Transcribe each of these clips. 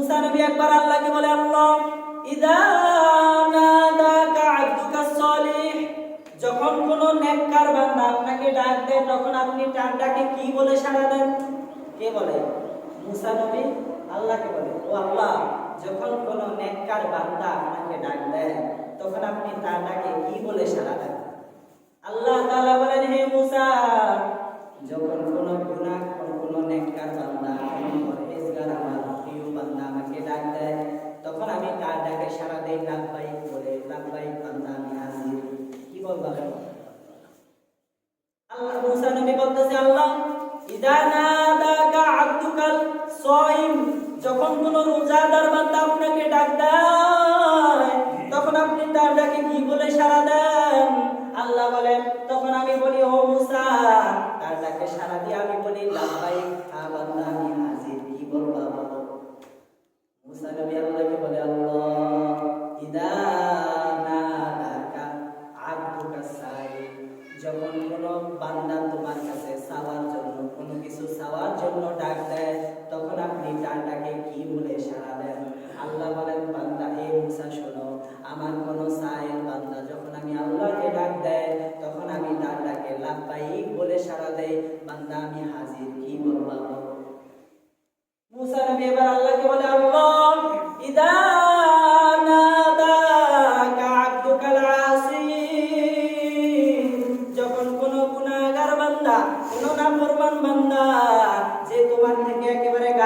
মুসা নবী একবার আল্লাহকে বলে, আল্লাহ যখন কোন নেককার বান্দা আপনাকে ডাক দেয়, তখন আপনি তার কি বলে সাড়া দেন? কে বলে? মুসা নবী আল্লাহকে বলে। ও আল্লাহ, যখন কোন নেককার বান্দা আপনাকে ডাক দেয়, তখন আপনি কি বলে সাড়া দেন? আল্লাহ তাআলা বলেন, হে মুসা, যখন কোন গুনাহ, কোন নেককার বান্দা কোন পরহেজগার আমার প্রিয় বান্দা আমাকে ডাক দেয় তখন আমি তার ডাকে সাড়া দেই লাভবাইক বলে লাভবাইক বান্দা আমি হাজির কি বলবা আল্লাহ মুসা নবী বলতেছে আল্লাহ যখন কোন রোজাদার বান্দা আপনাকে ডাক দেয়, তখন আপনি তার ডাকে কি বলে সাড়া দেন? আল্লাহ বলেন, তখন আমি বলি, ও মুসা, তার ডাকে সাড়া দিয়ে আমি বলি লাভবাইক জন্য ডাক দেয়, তখন আপনি তার ডাকে কি বলে সাড়া দেন? আল্লাহ বলেন, বান্দা হে মুসা, শোনো, আমার কোনো সাইল বান্দা যখন আমি আল্লাহকে ডাক দেয়, তখন আমি তার ডাকে লাভবাহিক বলে সাড়া দেই। বান্দা, আমি হাজির, কি বলবা বলো? মুসা নবী এবার আল্লাহকে বলে, আল্লাহ, ইদা যখন কোন গুনাহগার বান্দা, কোন নাফরমান বান্দা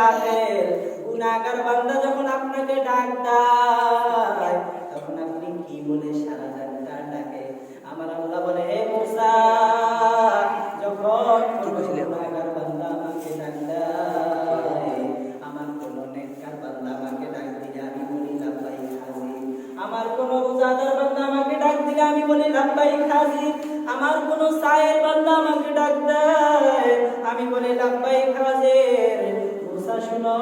গাফেল গুনাহগার বান্দা যখন আপনাকে ডাক দেয় তখন আপনি কি বলে সারা দেন তার ডাকে আমার আল্লাহ বলে হে মুসা যখন গুনাহগার বান্দা আমাকে ডাক দেয় আমার কোন নেককার বান্দা আমাকে ডাক দিলে আমি বলি হাজির আমার কোন রোজাদার বান্দা আমাকে ডাক দিলে আমি বলি আমার কোন সায়ের বান্দা আমাকে ডাক দেয় আমি বলি কথা শুনো।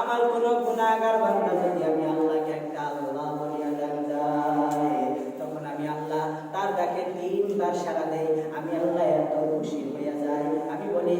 আমার কোন গুণাগার বান্দা যদি আমি আল্লাহকে একটা আল্লাহ বলিয়া ডাক যায় তখন আমি আল্লাহ তার ডাকে তিনবার সারা দেয় আমি আল্লাহ এত খুশি হইয়া যাই। আমি বলি